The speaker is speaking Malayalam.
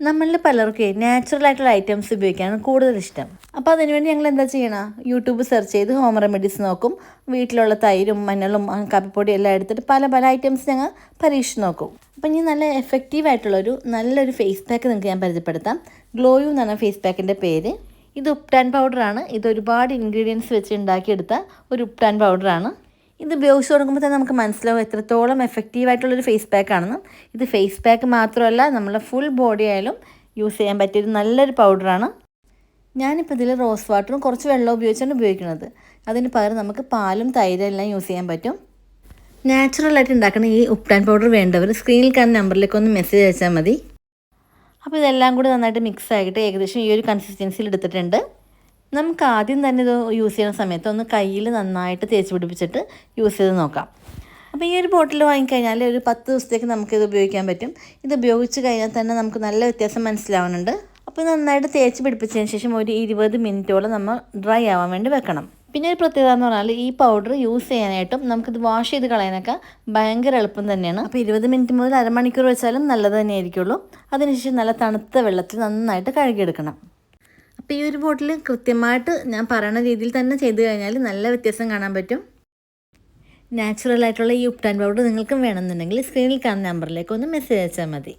നമ്മളിൽ പലർക്കും നാച്ചുറൽ ആയിട്ടുള്ള ഐറ്റംസ് ഉപയോഗിക്കാനാണ് കൂടുതൽ ഇഷ്ടം. അപ്പോൾ അതിനുവേണ്ടി ഞങ്ങൾ എന്താ ചെയ്യണം? യൂട്യൂബ് സെർച്ച് ചെയ്ത് ഹോം റെമഡീസ് നോക്കും. വീട്ടിലുള്ള തൈരും മഞ്ഞളും കാപ്പിപ്പൊടിയും എല്ലാം എടുത്തിട്ട് പല പല ഐറ്റംസ് ഞങ്ങൾ പരീക്ഷിച്ച് നോക്കും. അപ്പോൾ ഇനി നല്ല എഫക്റ്റീവ് ആയിട്ടുള്ളൊരു നല്ലൊരു ഫേസ് പാക്ക് നിങ്ങൾക്ക് ഞാൻ പരിചയപ്പെടുത്താം. ഗ്ലോയു എന്നാണ് ഫേസ് പാക്കിന്റെ പേര്. ഇത് ഉപ്ടാൻ പൗഡറാണ് ഇത് ഒരുപാട് ഇൻഗ്രീഡിയൻസ് വെച്ച് ഉണ്ടാക്കിയെടുത്ത ഒരു ഉപ്ടാൻ പൗഡറാണ് ഇത് ഉപയോഗിച്ച് തുടങ്ങുമ്പോൾ തന്നെ നമുക്ക് മനസ്സിലാവും എത്രത്തോളം എഫക്റ്റീവ് ആയിട്ടുള്ളൊരു ഫേസ് പാക്ക് ആണെന്ന്. ഇത് ഫേസ് പാക്ക് മാത്രമല്ല നമ്മളെ ഫുൾ ബോഡി ആയാലും യൂസ് ചെയ്യാൻ പറ്റിയൊരു നല്ലൊരു പൗഡറാണ് ഞാനിപ്പോൾ ഇതിൽ റോസ് വാട്ടറും കുറച്ച് വെള്ളം ഉപയോഗിച്ചാണ് ഉപയോഗിക്കുന്നത്. അതിന് പകരം നമുക്ക് പാലും തൈരും എല്ലാം യൂസ് ചെയ്യാൻ പറ്റും. നാച്ചുറലായിട്ട് ഉണ്ടാക്കുന്ന ഈ ഉപ്ടാൻ പൗഡർ വേണ്ടവർ സ്ക്രീനിൽ കാണുന്ന നമ്പറിലേക്ക് ഒന്ന് മെസ്സേജ് അയച്ചാൽ മതി. അപ്പോൾ ഇതെല്ലാം കൂടി നന്നായിട്ട് മിക്സ് ആക്കിയിട്ട് ഏകദേശം ഈ ഒരു കൺസിസ്റ്റൻസിയിൽ എടുത്തിട്ടുണ്ട്. നമുക്ക് ആദ്യം തന്നെ ഇത് യൂസ് ചെയ്യുന്ന സമയത്ത് ഒന്ന് കയ്യിൽ നന്നായിട്ട് തേച്ച് പിടിപ്പിച്ചിട്ട് യൂസ് ചെയ്ത് നോക്കാം. അപ്പോൾ ഈ ഒരു ബോട്ടിൽ വാങ്ങിക്കഴിഞ്ഞാൽ ഒരു പത്ത് ദിവസത്തേക്ക് നമുക്കിത് ഉപയോഗിക്കാൻ പറ്റും. ഇത് ഉപയോഗിച്ച് കഴിഞ്ഞാൽ തന്നെ നമുക്ക് നല്ല വ്യത്യാസം മനസ്സിലാവുന്നുണ്ട്. അപ്പോൾ നന്നായിട്ട് തേച്ച് പിടിപ്പിച്ചതിന് ശേഷം ഒരു ഇരുപത് മിനിറ്റോളം നമ്മൾ ഡ്രൈ ആവാൻ വേണ്ടി വെക്കണം. പിന്നെ ഒരു പ്രത്യേകത എന്ന് പറഞ്ഞാൽ ഈ പൗഡർ യൂസ് ചെയ്യാനായിട്ടും നമുക്കിത് വാഷ് ചെയ്ത് കളയാനൊക്കെ ഭയങ്കര എളുപ്പം തന്നെയാണ്. അപ്പോൾ ഇരുപത് മിനിറ്റ് മുതൽ അരമണിക്കൂർ വെച്ചാലും നല്ലത് തന്നെ ആയിരിക്കുള്ളൂ അതിനുശേഷം നല്ല തണുത്ത വെള്ളത്തിൽ നന്നായിട്ട് കഴുകിയെടുക്കണം. അപ്പോൾ ഈ ഒരു ബോട്ടിൽ കൃത്യമായിട്ട് ഞാൻ പറയുന്ന രീതിയിൽ തന്നെ ചെയ്ത് കഴിഞ്ഞാൽ നല്ല വ്യത്യാസം കാണാൻ പറ്റും. നാച്ചുറൽ ആയിട്ടുള്ള ഈ ഉപ്റ്റാൻ പൗഡർ നിങ്ങൾക്കും വേണമെന്നുണ്ടെങ്കിൽ സ്ക്രീനിൽ കാണുന്ന നമ്പറിലേക്ക് ഒന്ന് മെസ്സേജ് അയച്ചാൽ മതി.